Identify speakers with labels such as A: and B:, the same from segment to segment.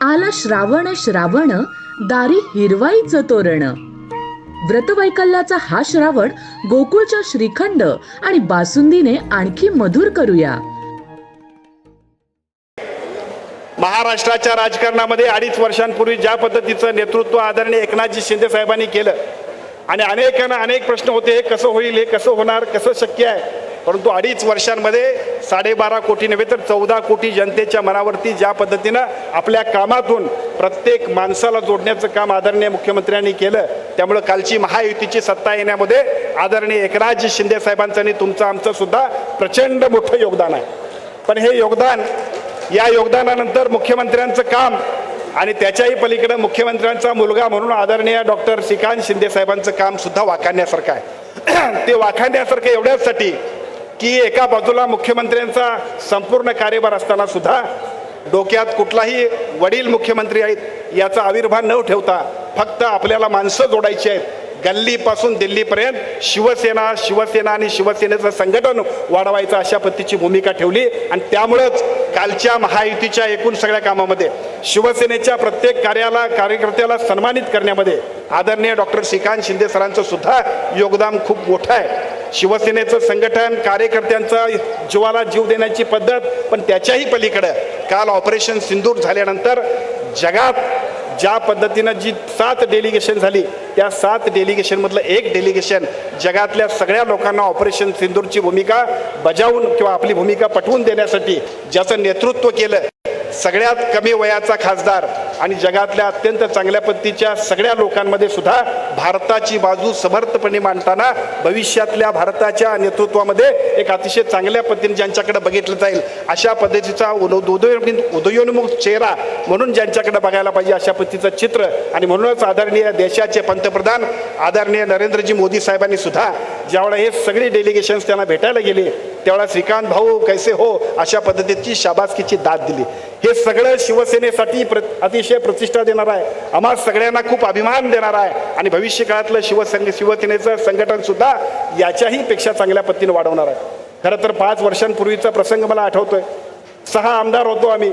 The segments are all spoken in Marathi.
A: आला श्रावण श्रावण दारी हिरवाईचं तोरण. व्रतवैकल्याचा हा श्रावण गोकुळच्या श्रीखंड आणि बासुंदीने आणखी मधुर करूया.
B: महाराष्ट्राच्या राजकारणामध्ये अडीच वर्षांपूर्वी ज्या पद्धतीचं नेतृत्व आदरणीय एकनाथजी शिंदे साहेबांनी केलं आणि अनेकांना अनेक प्रश्न होते हे कसं होईल हे कसं होणार कसं शक्य आहे परंतु अडीच वर्षांमध्ये साडेबारा कोटी नव्हे तर चौदा कोटी जनतेच्या मनावरती ज्या पद्धतीनं आपल्या कामातून प्रत्येक माणसाला जोडण्याचं काम आदरणीय मुख्यमंत्र्यांनी केलं त्यामुळं कालची महायुतीची सत्ता येण्यामध्ये आदरणीय एकनाथजी शिंदे साहेबांचं आणि तुमचं आमचं सुद्धा प्रचंड मोठं योगदान आहे. पण हे योगदान या योगदानानंतर मुख्यमंत्र्यांचं काम आणि त्याच्याही पलीकडे मुख्यमंत्र्यांचा मुलगा म्हणून आदरणीय डॉक्टर श्रीकांत शिंदे साहेबांचं काम सुद्धा वाखाणण्यासारखं आहे. ते वाखाणण्यासारखं एवढ्याचसाठी की एका बाजूला मुख्यमंत्र्यांचा संपूर्ण कार्यभार असताना सुद्धा डोक्यात कुठलाही वडील मुख्यमंत्री आहेत याचा आविर्भाव न ठेवता फक्त आपल्याला माणसं जोडायची आहेत. गल्लीपासून दिल्लीपर्यंत शिवसेना शिवसेना आणि शिवसेनेचं संघटन वाढवायचं अशा पद्धतीची भूमिका ठेवली. आणि त्यामुळंच कालच्या महायुतीच्या एकूण सगळ्या कामामध्ये शिवसेनेच्या प्रत्येक कार्याला कार्यकर्त्याला सन्मानित करण्यामध्ये आदरणीय डॉक्टर श्रीकांत शिंदे सरांचं सुद्धा योगदान खूप मोठं आहे. शिवसेनेचं संघटन कार्यकर्त्यांचा जीवाला जीव देण्याची पद्धत पण त्याच्याही पलीकडं काल ऑपरेशन सिंदूर झाल्यानंतर जगात ज्या पद्धतीनं जी सात डेलिगेशन झाली त्या सात डेलिगेशनमधलं एक डेलिगेशन जगातल्या सगळ्या लोकांना ऑपरेशन सिंदूरची भूमिका बजावून किंवा आपली भूमिका पटवून देण्यासाठी ज्याचं नेतृत्व केलं सगळ्यात कमी वयाचा खासदार आणि जगातल्या अत्यंत चांगल्या पद्धतीच्या सगळ्या लोकांमध्ये सुद्धा भारताची बाजू समर्थपणे मांडताना भविष्यातल्या भारताच्या नेतृत्वामध्ये एक अतिशय चांगल्या पद्धतीने ज्यांच्याकडे बघितलं जाईल अशा पद्धतीचा उद- उदयोन्मुख उदयोन्मुख चेहरा म्हणून ज्यांच्याकडे बघायला पाहिजे अशा पद्धतीचं चित्र. आणि म्हणूनच आदरणीय देशाचे पंतप्रधान आदरणीय नरेंद्रजी मोदी साहेबांनी सुद्धा ज्यावेळेला हे सगळे डेलिगेशन्स त्यांना भेटायला गेले त्यावेळेला श्रीकांत भाऊ कैसे हो अशा पद्धतीची शाबासकीची दाद दिली. हे सगळं शिवसेनेसाठी प्र अतिशय प्रतिष्ठा देणार आहे. आम्हा सगळ्यांना खूप अभिमान देणार आहे. आणि भविष्य काळातलं शिवसंघ शिवसेनेचं संघटन सुद्धा याच्याही पेक्षा चांगल्या पद्धतीने वाढवणार आहे. खरं तर पाच वर्षांपूर्वीचा प्रसंग मला आठवतोय. सहा आमदार होतो आम्ही.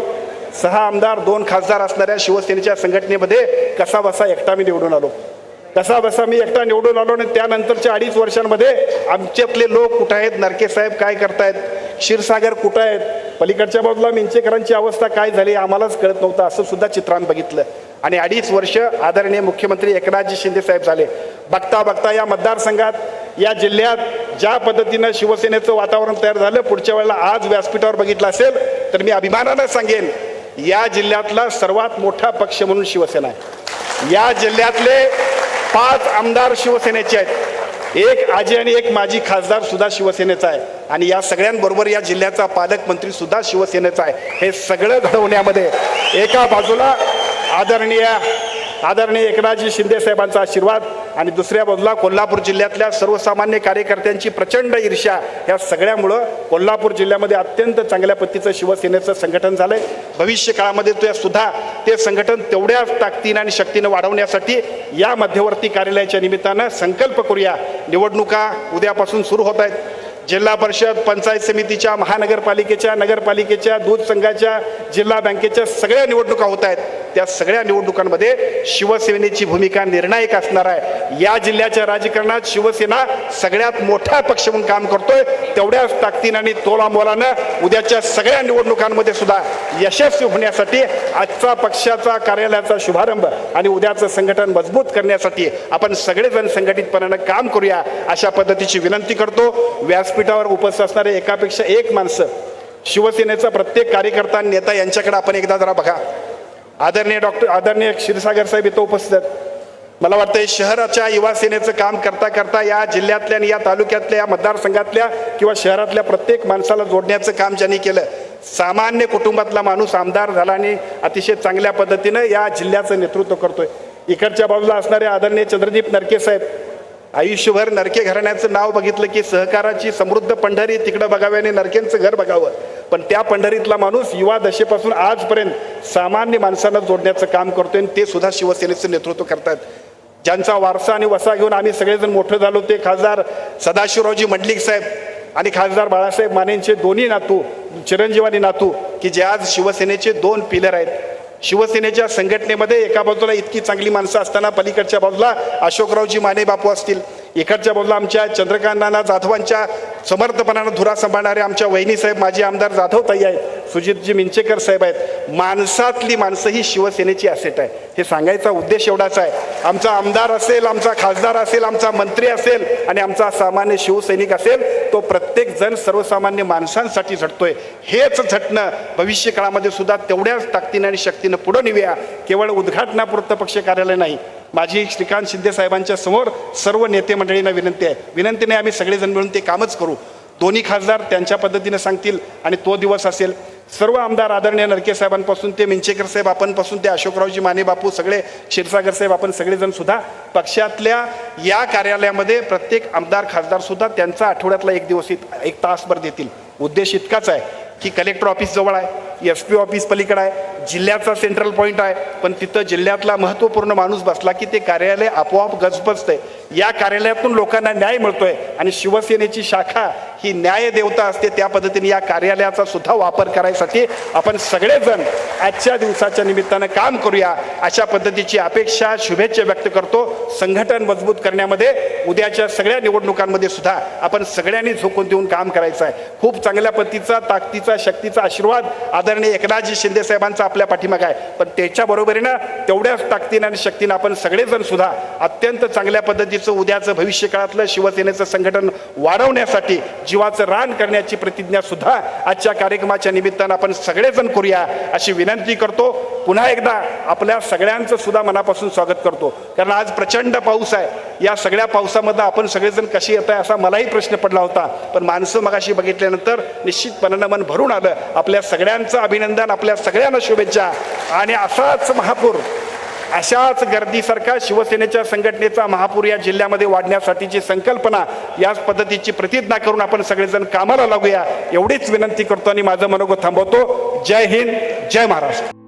B: सहा आमदार दोन खासदार असणाऱ्या शिवसेनेच्या संघटनेमध्ये कसा बसा एकटा मी निवडून आलो. कसा बसा मी एकटा निवडून आलो आणि त्यानंतरच्या अडीच वर्षांमध्ये आमच्यातले लोक कुठं आहेत नरके साहेब काय करतायत क्षीरसागर कुठं आहेत पलीकडच्या बाजूला मिंचेकरांची अवस्था काय झाली आम्हालाच कळत नव्हतं. असं सुद्धा चित्रांत बघितलं. आणि अडीच वर्ष आदरणीय मुख्यमंत्री एकनाथजी शिंदे साहेब झाले. बघता बघता या मतदारसंघात या जिल्ह्यात ज्या पद्धतीनं शिवसेनेचं वातावरण तयार झालं पुढच्या वेळेला आज व्यासपीठावर बघितलं असेल तर मी अभिमानानं सांगेन या जिल्ह्यातला सर्वात मोठा पक्ष म्हणून शिवसेना आहे. या जिल्ह्यातले पाच आमदार शिवसेनेचे आहेत. एक आजी आणि एक माजी खासदार सुद्धा शिवसेनेचा आहे. आणि या सगळ्यांबरोबर या जिल्ह्याचा पालकमंत्री सुद्धा शिवसेनेचा आहे. हे सगळं घडवण्यामध्ये एका बाजूला आदरणीय आदरणीय एकनाथजी शिंदे साहेबांचा आशीर्वाद आणि दुसऱ्या बाजूला कोल्हापूर जिल्ह्यातल्या सर्वसामान्य कार्यकर्त्यांची प्रचंड ईर्ष्या या सगळ्यामुळं कोल्हापूर जिल्ह्यामध्ये अत्यंत चांगल्या पद्धतीचं शिवसेनेचं संघटन झालंय. भविष्य काळामध्ये ते सुद्धा ते संघटन तेवढ्याच ताकदीनं आणि शक्तीनं वाढवण्यासाठी या मध्यवर्ती कार्यालयाच्या निमित्तानं संकल्प करूया. निवडणुका उद्यापासून सुरू होत आहेत. जिल्हा परिषद पंचायत समितीच्या महानगरपालिकेच्या नगरपालिकेच्या दूध संघाच्या जिल्हा बँकेच्या सगळ्या निवडणुका होत आहेत. त्या सगळ्या निवडणुकांमध्ये शिवसेनेची भूमिका निर्णायक असणार आहे. या जिल्ह्याच्या राजकारणात शिवसेना सगळ्यात मोठा पक्ष म्हणून काम करतोय. तेवढ्याच ताकदीनं आणि तोलामोलानं उद्याच्या सगळ्या निवडणुकांमध्ये सुद्धा यशस्वी होण्यासाठी आजचा पक्षाचा कार्यालयाचा शुभारंभ. आणि उद्याचं संघटन मजबूत करण्यासाठी आपण सगळेजण संघटितपणानं काम करूया अशा पद्धतीची विनंती करतो. व्यासपीठावर उपस्थित असणारे एकापेक्षा एक माणसं शिवसेनेचा प्रत्येक कार्यकर्ता नेता यांच्याकडे आपण एकदा जरा बघा. आदरणीय डॉक्टर आदरणीय क्षीरसागर साहेब इथं उपस्थित आहेत. मला वाटतं शहराच्या युवा सेनेचं काम करता करता या जिल्ह्यातल्या आणि या तालुक्यातल्या या मतदारसंघातल्या किंवा शहरातल्या प्रत्येक माणसाला जोडण्याचं काम ज्यांनी केलं सामान्य कुटुंबातला माणूस आमदार झाला आणि अतिशय चांगल्या पद्धतीनं या जिल्ह्याचं नेतृत्व करतोय. इकडच्या बाजूला असणारे आदरणीय चंद्रदीप नरके साहेब आयुष्यभर नरके घराण्याचं नाव बघितलं की सहकाराची समृद्ध पंढरी तिकडं बघावी आणि नरकेंचं घर बघावं. पण त्या पंढरीतला माणूस युवा दशेपासून आजपर्यंत सामान्य माणसांना जोडण्याचं काम करतोय आणि ते सुद्धा शिवसेनेचं नेतृत्व करतात ज्यांचा वारसा आणि वसा घेऊन आम्ही सगळेजण मोठं झालो ते खासदार सदाशिवरावजी मंडलिक साहेब आणि खासदार बाळासाहेब मानेंचे दोन्ही नातू चिरंजीव आणि नातू की जे आज शिवसेनेचे दोन पिलर आहेत. शिवसेनेच्या संघटनेमध्ये एका बाजूला इतकी चांगली माणसं असताना पलीकडच्या बाजूला अशोकरावजी माने बापू असतील. इकडच्या बाजूला आमच्या चंद्रकांत नाना जाधवांच्या समर्थपणानं धुरा सांभाळणारे आमच्या वहिनीसाहेब माजी आमदार जाधव ताई आहेत. सुजितजी मिंचेकर साहेब आहेत. माणसातली माणसं ही शिवसेनेची असेट आहे. हे सांगायचा उद्देश एवढाच आहे. आमचा आमदार असेल आमचा खासदार असेल आमचा मंत्री असेल आणि आमचा सामान्य शिवसैनिक असेल तो प्रत्येक जण सर्वसामान्य माणसांसाठी झटतोय. हेच झटणं भविष्य काळामध्ये सुद्धा तेवढ्याच ताकदीनं आणि शक्तीनं पुढं नेऊया. केवळ उद्घाटनापुरतं पक्ष कार्यालय नाही माझी श्रीकांत शिंदे साहेबांच्या समोर सर्व नेते मंडळींना विनंती आहे. विनंतीने आम्ही सगळेजण मिळून ते कामच करू. दोन्ही खासदार त्यांच्या पद्धतीनं सांगतील आणि तो दिवस असेल. सर्व आमदार आदरणीय नरके साहेबांपासून ते मिंचेकर साहेब आपणपासून ते अशोकरावजी माने बापू सगळे क्षीरसागर साहेब आपण सगळेजण सुद्धा पक्षातल्या या कार्यालयामध्ये प्रत्येक आमदार खासदार सुद्धा त्यांचा आठवड्यातला एक दिवस एक तासभर देतील. उद्देश इतकाच आहे की कलेक्टर ऑफिस जवळ आहे एस पी ऑफिस पलीकडे आहे. जिल्ह्याचा सेंट्रल पॉईंट आहे. पण तिथं जिल्ह्यातला महत्त्वपूर्ण माणूस बसला की ते कार्यालय आपोआप गजबजतंय. या कार्यालयातून लोकांना न्याय मिळतोय. आणि शिवसेनेची शाखा ही न्याय देवता असते. त्या पद्धतीने या कार्यालयाचा सुद्धा वापर करायसाठी आपण सगळेजण आजच्या दिवसाच्या निमित्तानं काम करूया. अशा पद्धतीची अपेक्षा शुभेच्छा व्यक्त करतो. संघटन मजबूत करण्यामध्ये उद्याच्या सगळ्या निवडणुकांमध्ये सुद्धा आपण सगळ्यांनी झोकून देऊन काम करायचं आहे. खूप चांगल्या पद्धतीचा ताकदीचा शक्तीचा आशीर्वाद आदरणीय एकनाथजी शिंदे साहेबांचा आपल्या पाठीमाग आहे. पण त्याच्या बरोबरीनं तेवढ्याच ताकदीनं आणि शक्तीनं आपण सगळेजण सुद्धा अत्यंत चांगल्या पद्धतीचं उद्याचं भविष्य काळातलं शिवसेनेचं संघटन वाढवण्यासाठी जीवाचं रान करण्याची प्रतिज्ञा सुद्धा आजच्या कार्यक्रमाच्या निमित्तानं आपण सगळेजण करूया अशी विनंती करतो. पुन्हा एकदा आपल्या सगळ्यांचं सुद्धा मनापासून स्वागत करतो. कारण आज प्रचंड पाऊस आहे. या सगळ्या पावसामध्ये आपण सगळेजण कशी येत आहे असा मलाही प्रश्न पडला होता. पण माणसं मगाशी बघितल्यानंतर निश्चितपणानं मन भरून आलं. आपल्या सगळ्यांचं अभिनंदन आपल्या सगळ्यांना शुभेच्छा. आणि असाच महापूर अशाच गर्दीसारखा शिवसेनेच्या संघटनेचा महापूर या जिल्ह्यामध्ये वाढण्यासाठीची संकल्पना याच पद्धतीची प्रतिज्ञा करून आपण सगळेजण कामाला लागूया. एवढीच विनंती करतो आणि माझं मनोगत थांबवतो. जय हिंद जय महाराष्ट्र.